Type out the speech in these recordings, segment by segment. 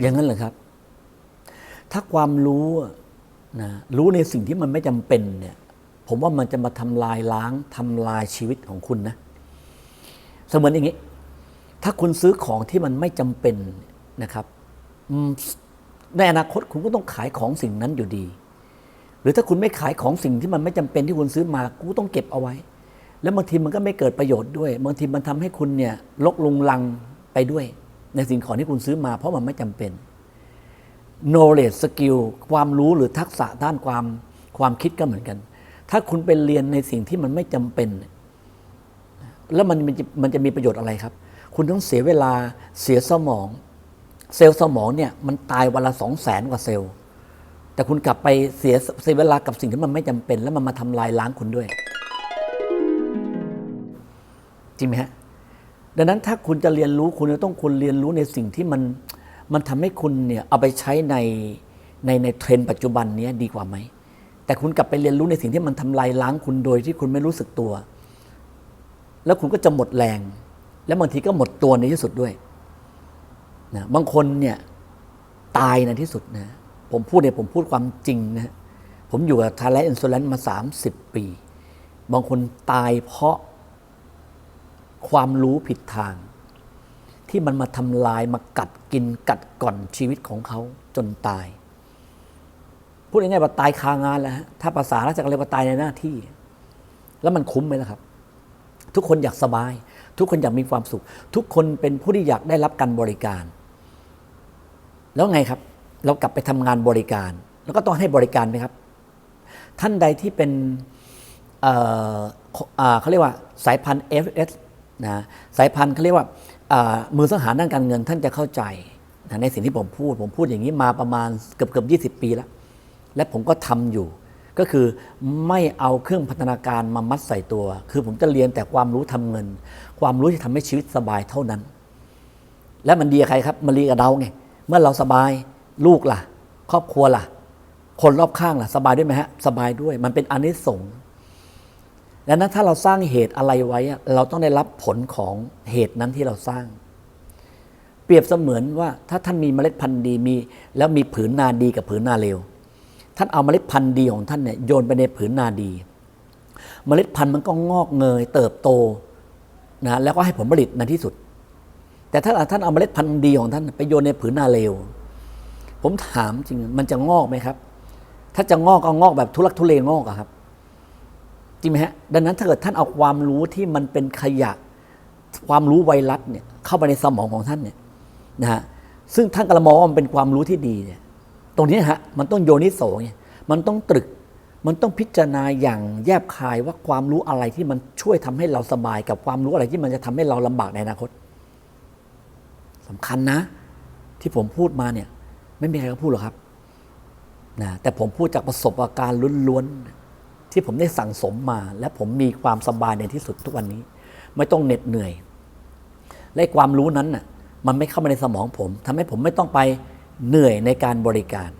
อย่างนั้นเหรอครับ ถ้าความรู้นะรู้ในสิ่งที่มันไม่จำเป็นเนี่ยผมว่ามันจะมาทำลายล้างทำลายชีวิตของคุณนะ เสมือนอย่างนี้ ถ้าคุณซื้อของที่มันไม่จำเป็นนะครับในอนาคตคุณก็ต้องขายของสิ่งนั้นอยู่ดี หรือถ้าคุณไม่ขายของสิ่งที่มันไม่จำเป็นที่คุณซื้อมากูต้องเก็บเอาไว้ แล้วบางทีมันก็ไม่เกิดประโยชน์ด้วย บางทีมันทำให้คุณเนี่ยลกลุงลังไปด้วย ในสิ่งของที่คุณซื้อมา เพราะมันไม่จำเป็น knowledge skill ความรู้หรือทักษะด้านความความคิดก็เหมือนกัน ถ้าคุณไปเรียนในสิ่งที่มันไม่จำเป็น แล้วมันมันจะมันจะมีประโยชน์อะไรครับ คุณต้องเสียเวลาเสียสมอง เซลล์สมองเนี่ยมันตายวันละสองแสนกว่าเซลล์ แต่คุณกลับไปเสียเสียเวลากับสิ่งที่มันไม่จำเป็น แล้วมันมาทำลายล้างคุณด้วย จริงไหมฮะ ดังนั้นถ้าคุณจะเรียนรู้คุณจะต้องคุณเรียนรู้ในสิ่งที่มันมันทำให้คุณเนี่ยเอาไปใช้ในในในเทรนด์ปัจจุบันเนี้ยดีกว่าไหม แต่คุณกลับไปเรียนรู้ในสิ่งที่มันทำลายล้างคุณโดยที่คุณไม่รู้สึกตัว แล้วคุณก็จะหมดแรง แล้วบางทีก็หมดตัวในที่สุดด้วยนะบางคนเนี่ยตายในที่สุดนะผมพูดเนี่ยผมพูดความจริงนะผมอยู่กับทาร์ไลอินซูแลนมา 30 ปี บางคนตายเพราะ ความรู้ผิดทาง ที่มันมาทำลายมากัดกินกัดก่อนชีวิตของเขาจนตาย พูดง่ายๆว่าตายคางานแล้วฮะถ้าภาษาราชการเรียกว่าตายในหน้าที่ แล้วมันคุ้มไหมล่ะครับ ทุกคนอยากสบาย ทุกคนอยากมีความสุข ทุกคนเป็นผู้ที่อยากได้รับการบริการ แล้วไงครับ เรากลับไปทำงานบริการ แล้วก็ต้องให้บริการไหมครับ ท่านใดที่เป็นเเขาเรียกว่าสายพันธุ์ FS นะสายพันธุ์เขาเรียกว่ามือสังหารด้านการเงินท่านจะเข้าใจนะในสิ่งที่ผมพูด ผมพูดอย่างนี้มาประมาณเกือบเกือบยีปีแล้ว และผมก็ทำอยู่ ก็คือไม่เอาเครื่องพัฒนาการมามัดใส่ตัว คือผมจะเรียนแต่ความรู้ทำเงิน ความรู้ที่ทำให้ชีวิตสบายเท่านั้น และมันดีใครครับมันดีกับเราไงเมื่อเราสบายลูกล่ะ ครอบครัวล่ะ คนรอบข้างล่ะ สบายด้วยไหมฮะสบายด้วย มันเป็นอานิสงส์ ดังนั้นถ้าเราสร้างเหตุอะไรไว้ เราต้องได้รับผลของเหตุนั้นที่เราสร้าง เปรียบเสมือนว่าถ้าท่านมีเมล็ดพันธุ์ดีมี แล้วมีผืนนาดีกับผืนนาเลวท่านเอาเมล็ดพันธุ์ดีของท่านเนี่ยโยนไปในผืนนาดี เมล็ดพันธุ์มันก็งอกเงย เติบโตนะแล้วก็ให้ผลผลิตในที่สุด แต่ถ้าท่านเอาเมล็ดพันธุ์ดีของท่านไปโยนในผืนนาเลวผมถามจริงมันจะงอกไหมครับ ถ้าจะงอกก็งอกแบบทุลักทุเลงอกอะครับ จริงไหมฮะดังนั้นถ้าเกิดท่านเอาความรู้ที่มันเป็นขยะ ความรู้ไวรัสเนี่ยเข้าไปในสมองของท่านเนี่ยนะฮะซึ่งท่านกำลังมองว่ามันเป็นความรู้ที่ดีเนี่ยตรงนี้ฮะมันต้องโยนิโสไงมันต้องตรึกมันต้องพิจารณาอย่างแยบคายว่าความรู้อะไรที่มันช่วยทำให้เราสบายกับความรู้อะไรที่มันจะทำให้เราลำบากในอนาคตสำคัญนะ ที่ผมพูดมาเนี่ย ไม่มีใครเขาพูดหรอกครับนะแต่ผมพูดจากประสบการณ์ล้วนๆ ที่ผมได้สั่งสมมา และผมมีความสบายในที่สุดทุกวันนี้ ไม่ต้องเหน็ดเหนื่อย และความรู้นั้นน่ะมันไม่เข้ามาในสมองผมทำให้ผมไม่ต้องไปเหนื่อยในการบริการ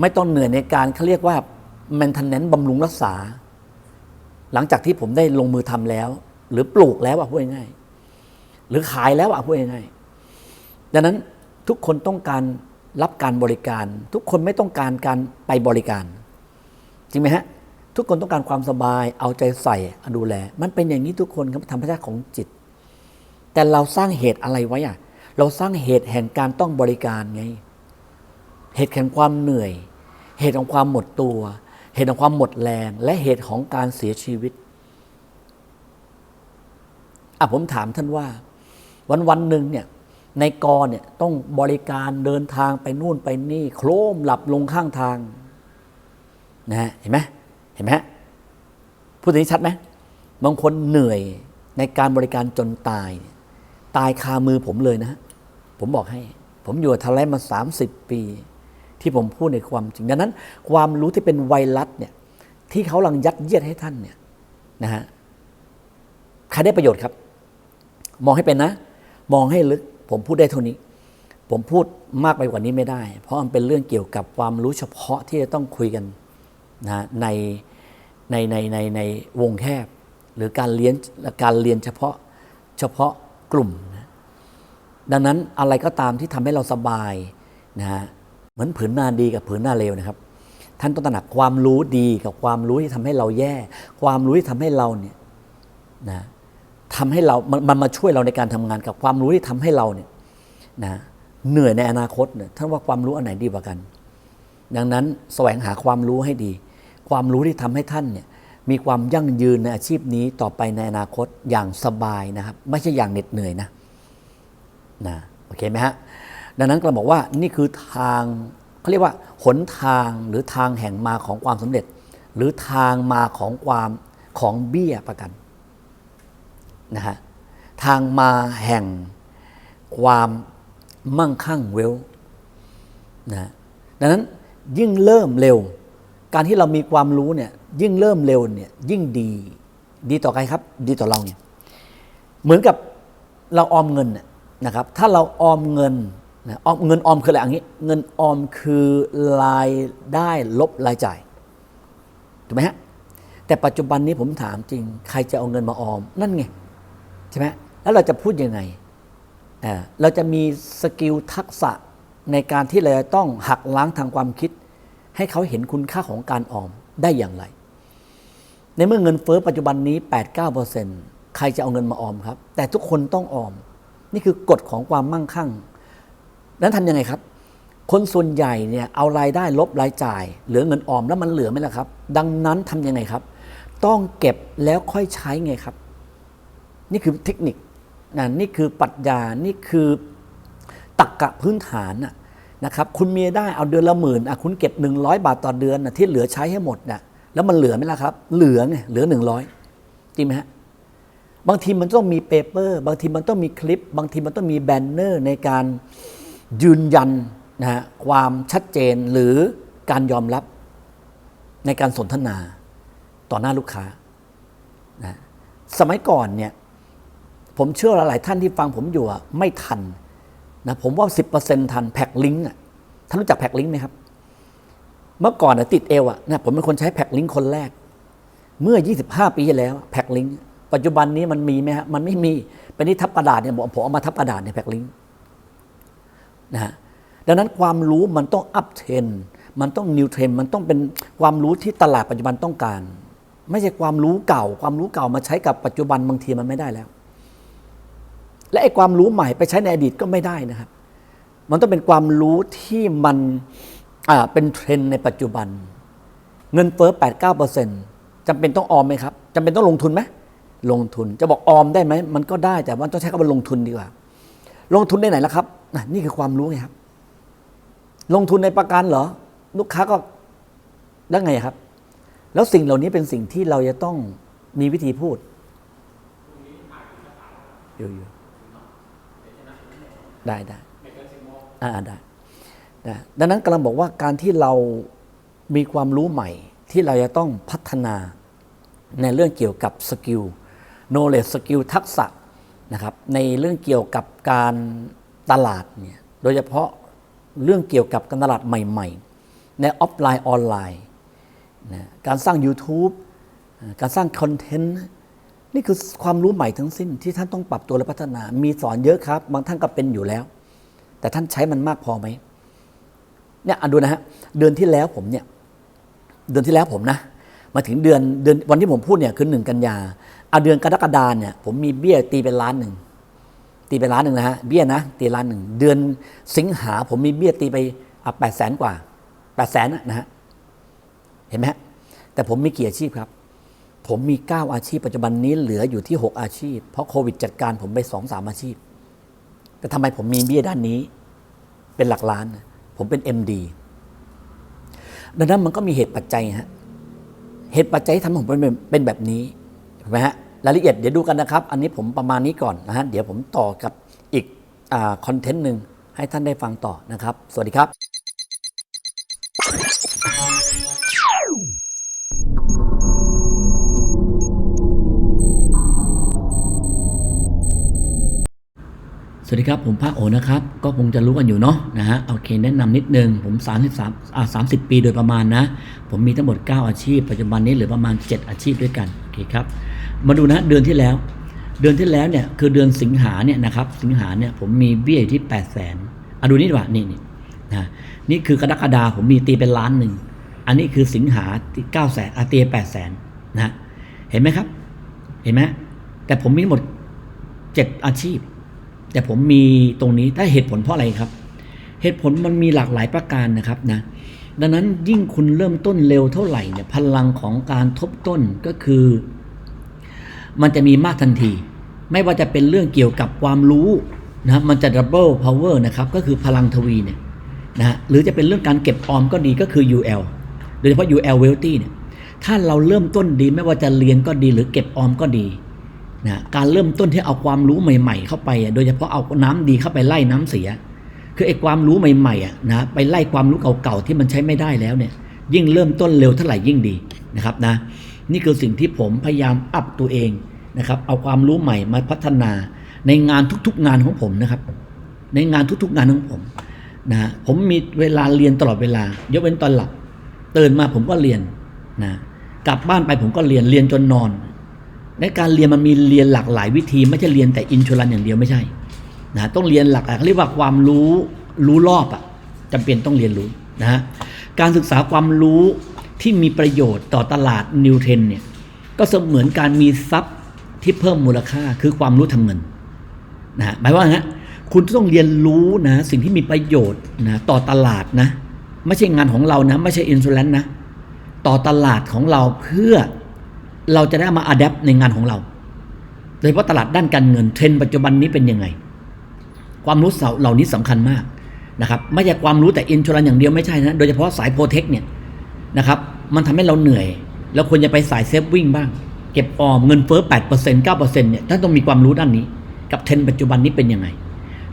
ไม่ต้องเหนื่อยในการเขาเรียกว่า maintenance บำรุงรักษา หลังจากที่ผมได้ลงมือทำแล้ว หรือปลูกแล้วอะพูดง่ายหรือขายแล้วอะพูดง่ายดังนั้นทุกคนต้องการรับการบริการ ทุกคนไม่ต้องการการไปบริการ จริงไหมฮะ ทุกคนต้องการความสบายเอาใจใส่ดูแล มันเป็นอย่างนี้ทุกคนครับธรรมชาติของจิต แต่เราสร้างเหตุอะไรไว้อะเราสร้างเหตุแห่งการต้องบริการไง เหตุแห่งความเหนื่อย เหตุของความหมดตัว เหตุของความหมดแรง และเหตุของการเสียชีวิตอะผมถามท่านว่า วันวันหนึ่งเนี่ยในกอเนี่ยต้องบริการเดินทางไปนู่นไปนี่ โครมหลับลงข้างทางนะฮะเห็นไหม เห็นไหมฮะพูดอย่างนี้ชัดไหมบางคนเหนื่อยในการบริการจนตาย ตายคามือผมเลยนะฮะผมบอกให้ ผมอยู่ทาเลมา 30 ปี ที่ผมพูดในความจริงดังนั้น ความรู้ที่เป็นไวรัสเนี่ยที่เขาลังยัดเยียดให้ท่านเนี่ยนะฮะใครได้ประโยชน์ครับ มองให้เป็นนะ มองให้ลึก ผมพูดได้เท่านี้ ผมพูดมากไปกว่านี้ไม่ได้ เพราะมันเป็นเรื่องเกี่ยวกับความรู้เฉพาะที่จะต้องคุยกัน นะในในในในในวงแคบ หรือการเรียนการเรียนเฉพาะเฉพาะกลุ่มนะดังนั้นอะไรก็ตามที่ทำให้เราสบายนะฮะเหมือนผืนหน้าดีกับผืนหน้าเลวนะครับ ท่านต้องตระหนักความรู้ดีกับความรู้ที่ทำให้เราแย่ ความรู้ที่ทำให้เราเนี่ยนะทำให้เรามันมันมาช่วยเราในการทำงานกับความรู้ที่ทำให้เราเนี่ยนะเหนื่อยในอนาคตเนี่ยท่านว่าความรู้อันไหนดีกว่ากัน ดังนั้นแสวงหาความรู้ให้ดี ความรู้ที่ทำให้ท่านเนี่ยมีความยั่งยืนในอาชีพนี้ต่อไปในอนาคตอย่างสบายนะครับ ไม่ใช่อย่างเหน็ดเหนื่อยนะนะโอเคไหมฮะดังนั้นก็บอกว่านี่คือทางเขาเรียกว่าหนทางหรือทางแห่งมาของความสำเร็จ หรือทางมาของความของเบี้ยประกันนะฮะทางมาแห่งความมั่งคั่งเวลนะดังนั้นยิ่งเริ่มเร็ว การที่เรามีความรู้เนี่ยยิ่งเริ่มเร็วเนี่ยยิ่งดีดีต่อใครครับ ดีต่อเราเนี่ยเหมือนกับเราออมเงินน่ะนะครับ ถ้าเราออมเงินนะออมเงินออมคืออะไรอย่างนี้ เงินออมคือรายได้ลบรายจ่ายถูกไหมฮะแต่ปัจจุบันนี้ผมถามจริง ใครจะเอาเงินมาออมนั่นไงใช่ไหมแล้วเราจะพูดยังไงเราจะมีสกิลทักษะในการที่เราจะต้องหักล้างทางความคิด ให้เขาเห็นคุณค่าของการออมได้อย่างไร ในเมื่อเงินเฟ้อปัจจุบันนี้ 8-9%ใครจะเอาเงินมาออมครับ แต่ทุกคนต้องออม นี่คือกฎของความมั่งคั่ง นั้นทำยังไงครับ คนส่วนใหญ่เนี่ยเอารายได้ลบรายจ่าย เหลือเงินออมแล้วมันเหลือไหมล่ะครับ ดังนั้นทำยังไงครับ ต้องเก็บแล้วค่อยใช้ไงครับ นี่คือเทคนิคนะนี่คือปรัชญานี่คือตักกะพื้นฐานน่ะ นะครับคุณมีได้เอาเดือนละหมื่นอะคุณเก็บ 100 บาทต่อเดือนนะที่เหลือใช้ให้หมดนะแล้วมันเหลือไหมล่ะครับ เหลือไงเหลือ 100จริงไหมฮะบางทีมันต้องมีเปเปอร์บางทีมันต้องมีคลิป บางทีมันต้องมีแบนเนอร์ในการยืนยันนะฮะความชัดเจนหรือการยอมรับในการสนทนาต่อหน้าลูกค้านะสมัยก่อนเนี่ยผมเชื่อว่าหลายท่านที่ฟังผมอยู่ไม่ทัน นะผมว่า 10%ทันแพ็กลิงก์อะท่านรู้จักแพ็กลิงก์ไหมครับ เมื่อก่อนอะติดเอวอะนะผมเป็นคนใช้แพ็กลิงก์คนแรก เมื่อ 25 ปีที่แล้วแพ็กลิงก์ปัจจุบันนี้มันมีไหมฮะมันไม่มีเป็นที่ทับกระดาษเนี่ยผมเอามาทับกระดาษเนี่ยแพ็กลิงก์นะฮะดังนั้นความรู้มันต้องอัพเทรนมันต้องนิวเทรนมันต้องเป็นความรู้ที่ตลาดปัจจุบันต้องการ ไม่ใช่ความรู้เก่า ความรู้เก่ามาใช้กับปัจจุบันบางทีมันไม่ได้แล้ว และไอ้ความรู้ใหม่ไปใช้ในอดีตก็ไม่ได้นะครับ มันต้องเป็นความรู้ที่มันเป็นเทรนด์ในปัจจุบัน เงินเฟ้อ 8 9เปอร์เซ็นต์จำเป็นต้องออมไหมครับจำเป็นต้องลงทุนไหมลงทุนจะบอกออมได้ไหมมันก็ได้แต่ว่าต้องใช้คำว่าลงทุนดีกว่า ลงทุนในไหนล่ะครับนี่คือความรู้ไงครับ ลงทุนในประกันเหรอ ลูกค้าก็แล้ไงครับ แล้วสิ่งเหล่านี้เป็นสิ่งที่เราจะต้องมีวิธีพูดอยู่ ได้ได้อ่าได้ได้ดังนั้นกำลังบอกว่าการที่เรามีความรู้ใหม่ ที่เราจะต้องพัฒนาในเรื่องเกี่ยวกับสกิล knowledge สกิลทักษะนะครับในเรื่องเกี่ยวกับการตลาดเนี่ยโดยเฉพาะเรื่องเกี่ยวกับการตลาดใหม่ๆ ในออฟไลน์ออนไลน์นะการสร้าง YouTube การสร้างคอนเทนต์ นี่คือความรู้ใหม่ทั้งสิ้นที่ท่านต้องปรับตัวและพัฒนา มีสอนเยอะครับ บางท่านก็เป็นอยู่แล้ว แต่ท่านใช้มันมากพอไหมเนี่ยอะดูนะฮะเดือนที่แล้วผมเนี่ยเดือนที่แล้วผมนะมาถึงเดือนเดือนวันที่ผมพูดเนี่ยคือหนึ่งกันยาเอาเดือนกรกฎาเนี่ยผมมีเบี้ยตีเป็นล้านหนึ่งตีไปล้านหนึ่งนะฮะเบี้ยนะตีล้านหนึ่งเดือนสิงหาผมมีเบี้ยตีไปอะแปดแสนกว่าแปดแสนนะฮะเห็นไหมฮะแต่ผมมีเกี่อาชีพครับ ผมมี 9 อาชีพ ปัจจุบันนี้เหลืออยู่ที่ 6 อาชีพ เพราะโควิดจัดการผมไป2อสามอาชีพ แต่ทำไมผมมีเบี้ยด้านนี้ เป็นหลักล้าน ผมเป็น MD ดังนั้นมันก็มีเหตุปัจจัยฮะเหตุปัจจัยที่ทำให้ผมเป็นเป็นแบบนี้ถูกไหมฮะรายละเอียดเดี๋ยวดูกันนะครับ อันนี้ผมประมาณนี้ก่อนนะฮะเดี๋ยวผมต่อกับอีกคอนเทนต์หนึ่งให้ท่านได้ฟังต่อนะครับ สวัสดีครับ วัสดีครับ ผมภาคโอนะครับ ก็คงจะรู้กันอยู่เนาะนะฮะโอเคแนะนำนิดนึง ผม 33อ่า30 ปีโดยประมาณนะ ผมมีทั้งหมด 9 อาชีพ ปัจจุบันนี้เหลือประมาณ 7 อาชีพด้วยกันโอเคครับมาดูนะเดือนที่แล้ว เดือนที่แล้วเนี่ยคือเดือนสิงหาเนี่ยนะครับสิงหาเนี่ยผมมีเบี้ยอยู่ที่8ปดแสนอะดูนี่ดีกว่านี่นี่นะนี่คือกรกฎาผมมีตีเป็นล้านหนึ่งอันนี้คือสิงหาที่เก้าแสนอาตีแปดแสนนะเห็นไหมครับ เห็นไหมแต่ผมมีทั้งหมดเจ็ดอาชีพ แต่ผมมีตรงนี้ถ้าเหตุผลเพราะอะไรครับ เหตุผลมันมีหลากหลายประการนะครับนะดังนั้นยิ่งคุณเริ่มต้นเร็วเท่าไหร่เนี่ยพลังของการทบต้นก็คือ มันจะมีมากทันที ไม่ว่าจะเป็นเรื่องเกี่ยวกับความรู้นะมันจะ double power นะครับก็คือพลังทวีเนี่ยนะฮะหรือจะเป็นเรื่องการเก็บออมก็ดีก็คือ UL โดยเฉพาะ UL wealthy เนี่ยถ้าเราเริ่มต้นดีไม่ว่าจะเรียนก็ดีหรือเก็บออมก็ดี นะการเริ่มต้นที่เอาความรู้ใหม่ๆ เข้าไปโดยเฉพาะเอาน้ำดีเข้าไปไล่น้ำเสีย คือไอ้ความรู้ใหม่ๆนะไปไล่ความรู้เก่าๆที่มันใช้ไม่ได้แล้วเนี่ยยิ่งเริ่มต้นเร็วเท่าไหร่ยิ่งดีนะครับนะนี่คือสิ่งที่ผมพยายามอัพตัวเองนะครับเอาความรู้ใหม่มาพัฒนาในงานทุกๆงานของผมนะครับ ในงานทุกๆงานของผมนะฮะผมมีเวลาเรียนตลอดเวลายกเว้นตอนหลับตื่นมาผมก็เรียนนะกลับบ้านไปผมก็เรียนเรียนจนนอน ในการเรียนมันมีเรียนหลากหลายวิธี ไม่ใช่เรียนแต่อินชวรันอย่างเดียวไม่ใช่นะต้องเรียนหลากเรียกว่าความรู้รู้รอบอะจำเป็นต้องเรียนรู้นะฮะการศึกษาความรู้ที่มีประโยชน์ต่อตลาดนิวเทนเนี่ยก็เสมือนการมีทรัพย์ที่เพิ่มมูลค่าคือความรู้ทำเงินนะหมายว่าฮะคุณต้องเรียนรู้นะสิ่งที่มีประโยชน์นะต่อตลาดนะ ไม่ใช่งานของเรานะ ไม่ใช่อินซูแลนนะ ต่อตลาดของเราเพื่อ เราจะได้มาอัดแอปในงานของเรา โดยเฉพาะตลาดด้านการเงินเทรนปัจจุบันนี้เป็นยังไง ความรู้เหล่านี้สำคัญมากนะครับ ไม่ใช่ความรู้แต่อินชูรันอย่างเดียวไม่ใช่นะ โดยเฉพาะสายโปรเทคเนี่ยนะครับ มันทำให้เราเหนื่อย เราควรจะไปสายเซฟวิ่งบ้าง เก็บออมเงินเฟ้อ8% 9%เนี่ยท่านต้องมีความรู้ด้านนี้ กับเทรนปัจจุบันนี้เป็นยังไง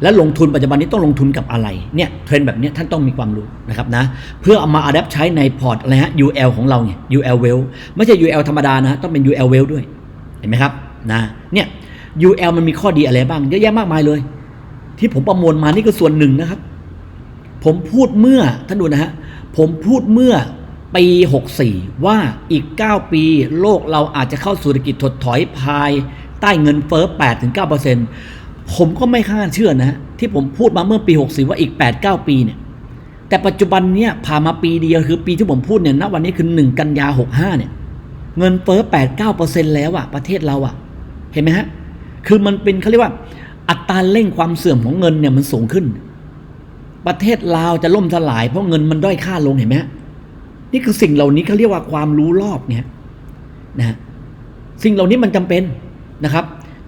และลงทุนปัจจุบันนี้ต้องลงทุนกับอะไรเนี่ยเทรนแบบนี้ท่านต้องมีความรู้นะครับนะเพื่อเอามาอัดแอปใช้ในพอร์ตอะไรฮะ UL ของเราเนี่ย UL well ไม่ใช่ UL ธรรมดานะต้องเป็น UL well ด้วยเห็นไหมครับนะเนี่ย UL มันมีข้อดีอะไรบ้างเยอะแยะมากมายเลย ที่ผมประมวลมานี่ก็ส่วนหนึ่งนะครับ ผมพูดเมื่อท่านดูนะฮะผมพูดเมื่อปี 64 ว่าอีก 9 ปี โลกเราอาจจะเข้าสู่เศรษฐกิจถดถอยภาย ใต้เงินเฟ้อ8-9% ผมก็ไม่คาดเชื่อนะ ที่ผมพูดมาเมื่อปี64ว่าอีก 8-9 ปีเนี่ย แต่ปัจจุบันเนี่ยผ่านมาปีเดียวคือปีที่ผมพูดเนี่ยณวันนี้คือ 1 กันยา 65 เนี่ย เงินเฟ้อ 8-9%แล้วอะประเทศเราอะเห็นไหมฮะ คือมันเป็นเขาเรียกว่า อัตราเร่งความเสื่อมของเงินเนี่ยมันสูงขึ้น ประเทศลาวจะล่มสลายเพราะเงินมันด้อยค่าลงเห็นไหมนี่คือสิ่งเหล่านี้เขาเรียกว่าความรู้รอบเนี่ยนะฮะสิ่งเหล่านี้มันจำเป็นนะครับ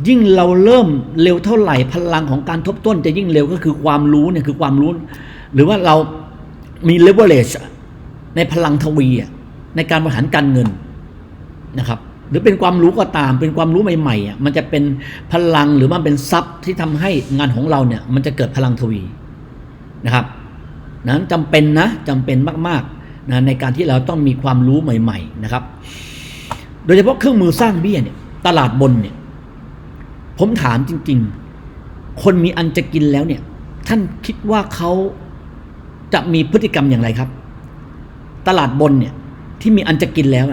ยิ่งเราเริ่มเร็วเท่าไหร่พลังของการทบต้นจะยิ่งเร็วก็คือความรู้เนี่ยคือความรู้ หรือว่าเรามี leverage ในพลังทวีในการบริหารการเงินนะครับ หรือเป็นความรู้ก็ตาม เป็นความรู้ใหม่ๆอะมันจะเป็นพลังหรือมันเป็นทรัพย์ที่ทำให้งานของเราเนี่ยมันจะเกิดพลังทวีนะครับนั้นจำเป็นนะจำเป็นมากๆนะในการที่เราต้องมีความรู้ใหม่ ๆนะครับ โดยเฉพาะเครื่องมือสร้างเบี้ยเนี่ยตลาดบนเนี่ย ผมถามจริง ๆ คนมีอันจะกินแล้วเนี่ย ท่านคิดว่าเขาจะมีพฤติกรรมอย่างไรครับ ตลาดบนเนี่ยที่มีอันจะกินแล้ว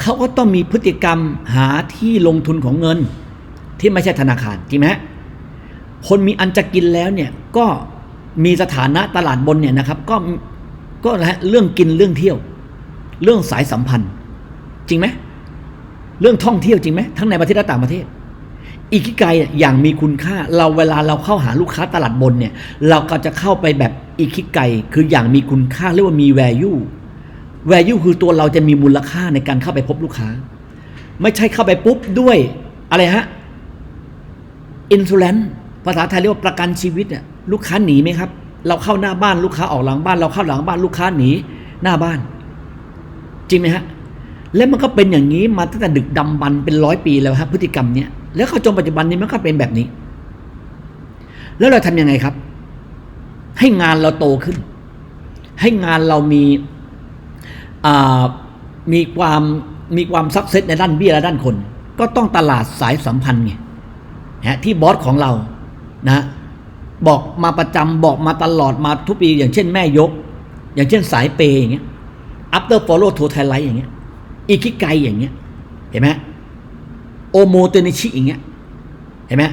เขาก็ต้องมีพฤติกรรมหาที่ลงทุนของเงิน ที่ไม่ใช่ธนาคารจริงไหมคนมีอันจะกินแล้วเนี่ยก็มีสถานะตลาดบนเนี่ยนะครับ ก็ก็นะฮะเรื่องกินเรื่องเที่ยว เรื่องสายสัมพันธ์ จริงไหมเรื่องท่องเที่ยวจริงไหมทั้งในประเทศและต่างประเทศ อีกิไกอย่างมีคุณค่า เราเวลาเราเข้าหาลูกค้าตลาดบนเนี่ย เราก็จะเข้าไปแบบอีคิไกคืออย่างมีคุณค่าเรียกว่ามี value value คือตัวเราจะมีมูลค่าในการเข้าไปพบลูกค้า ไม่ใช่เข้าไปปุ๊บด้วยอะไรฮะ insurance ภาษาไทยเรียกว่าประกันชีวิตอะลูกค้าหนีไหมครับ เราเข้าหน้าบ้านลูกค้าออกหลังบ้าน เราเข้าหลังบ้านลูกค้าหนีหน้าบ้าน จริงไหมฮะ และมันก็เป็นอย่างนี้มาตั้งแต่ดึกดำบรรพ์เป็นร้อยปีแล้วครับพฤติกรรมเนี้ย แล้วเข้าจนปัจจุบันนี้มันก็เป็นแบบนี้ แล้วเราทำยังไงครับ ให้งานเราโตขึ้น ให้งานเรามีมีความมีความซักเซสในด้านเบี้ยและด้านคน ก็ต้องตลาดสายสัมพันธ์ไงนะที่บอสของเรานะบอกมาประจำบอกมาตลอดมาทุกปี อย่างเช่นแม่ยก อย่างเช่นสายเปย์อย่างเงี้ย after follow to t h a i l i อย่างเงี้ยอีคิไกอย่างเงี้ยเห็นไหม โอโมเตนิชิอย่างเงี้ยเห็นไหม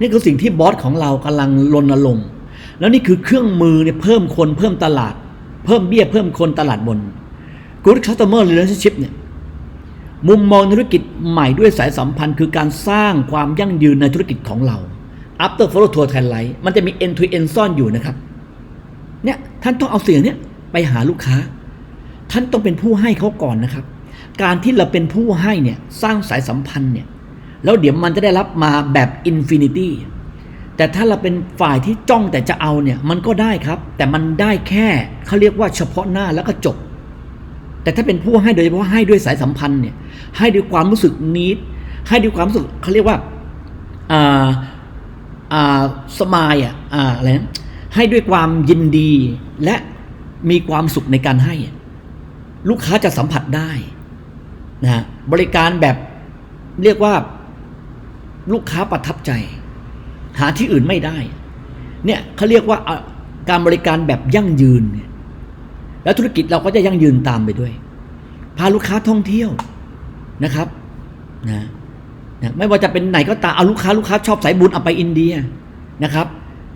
นี่คือสิ่งที่บอสของเรากำลังรณรงค์แล้วนี่คือเครื่องมือเนี่ยเพิ่มคนเพิ่มตลาด เพิ่มเบี้ยเพิ่มคนตลาดบน Good Customer Relationship เนี่ยมุมมองธุรกิจใหม่ด้วยสายสัมพันธ์ คือการสร้างความยั่งยืนในธุรกิจของเรา After Follow Tour t h a i l i g h t มันจะมี End to End ซ่อนอยู่นะครับเนี่ยท่านต้องเอาเสียงเนี้ยไปหาลูกค้า ท่านต้องเป็นผู้ให้เขาก่อนนะครับ การที่เราเป็นผู้ให้เนี่ยสร้างสายสัมพันธ์เนี่ย แล้วเดี๋ยวมันจะได้รับมาแบบอินฟินิตี้แต่ถ้าเราเป็นฝ่ายที่จ้องแต่จะเอาเนี่ยมันก็ได้ครับ แต่มันได้แค่เขาเรียกว่าเฉพาะหน้าแล้วก็จบ แต่ถ้าเป็นผู้ให้โดยเฉพาะให้ด้วยสายสัมพันธ์เนี่ยให้ด้วยความรู้สึกนิดให้ด้วยความรู้สึกเขาเรียกว่าอ่าอ่าสมายอะอ่าอะไรนะให้ด้วยความยินดีและมีความสุขในการให้ ลูกค้าจะสัมผัสได้นะฮะบริการแบบเรียกว่า ลูกค้าประทับใจ หาที่อื่นไม่ได้ เนี่ยเขาเรียกว่าการบริการแบบยั่งยืน แล้วธุรกิจเราก็จะยั่งยืนตามไปด้วย พาลูกค้าท่องเที่ยวนะครับนะนะไม่ว่าจะเป็นไหนก็ตามเอาลูกค้าลูกค้าชอบสายบุญเอาไปอินเดียนะครับ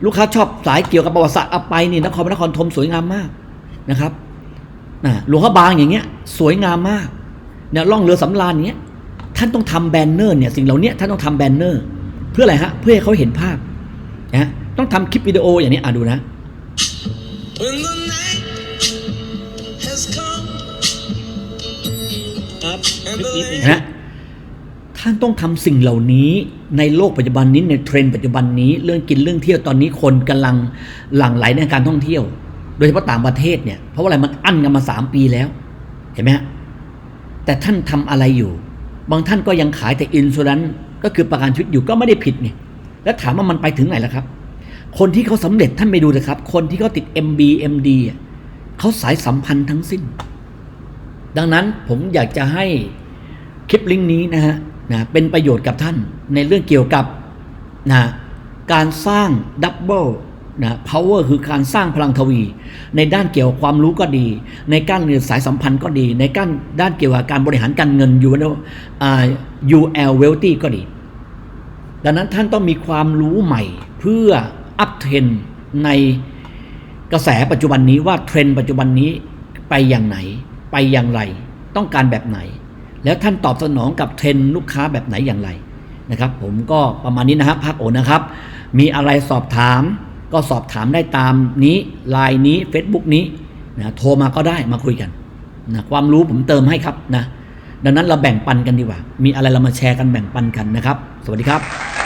ลูกค้าชอบสายเกี่ยวกับประวัติศาสตร์เอาไปนี่นครพนครธมสวยงามมากนะครับนะหลวงพ่อบางอย่างเงี้ย สวยงามมากเนี่ยล่องเรือสำราญอย่างเงี้ย ท่านต้องทำแบนเนอร์เนี่ยสิ่งเหล่านี้ท่านต้องทำแบนเนอร์เพื่ออะไรฮะเพื่อให้เขาเห็นภาพนะต้องทำคลิปวิดีโออย่างนี้อะดูนะ When the night has come ครับค and ลิป the นี้เป็น land เห็นไหมท่านต้องทำสิ่งเหล่านี้ในโลกปัจจุบันนี้ในเทรนด์ปัจจุบันนี้เรื่องกินเรื่องเที่ยวตอนนี้คนกำลังหลั่งไหลในการท่องเที่ยว โดยเฉพาะต่างประเทศเนี่ยเพราะว่าอะไรมันอั้นกันมาสามปีแล้ว เห็นไหมฮะแต่ท่านทำอะไรอยู่ บางท่านก็ยังขายแต่อินชูรันก็คือประกันชีวิตอยู่ก็ไม่ได้ผิดไงแล้วถามว่ามันไปถึงไหนแล้วครับ คนที่เขาสำเร็จท่านไปดูนะครับ คนที่เขาติด MB MD อะเขาสายสัมพันธ์ทั้งสิ้น ดังนั้นผมอยากจะให้คลิปลิงก์นี้นะฮะนะเป็นประโยชน์กับท่านในเรื่องเกี่ยวกับนะการสร้างดับเบิล นะ power คือการสร้างพลังทวี ในด้านเกี่ยวกับความรู้ก็ดี ในการเงินสายสัมพันธ์ก็ดี ในการด้านเกี่ยวกับการบริหารการเงิน UL อ่า UL Wealthy ก็ดี ดังนั้นท่านต้องมีความรู้ใหม่เพื่ออัพเทรนในกระแสปัจจุบันนี้ว่าเทรนด์ปัจจุบันนี้ไปอย่างไหน ไปอย่างไร ต้องการแบบไหน แล้วท่านตอบสนองกับเทรนด์ลูกค้าแบบไหนอย่างไรนะครับ ผมก็ประมาณนี้นะครับพักโอนะครับ มีอะไรสอบถาม ก็สอบถามได้ตามนี้ไลน์นี้ Facebook นี้นะโทรมาก็ได้มาคุยกันนะความรู้ผมเติมให้ครับนะดังนั้นเราแบ่งปันกันดีกว่า มีอะไรเรามาแชร์กันแบ่งปันกันนะครับ สวัสดีครับ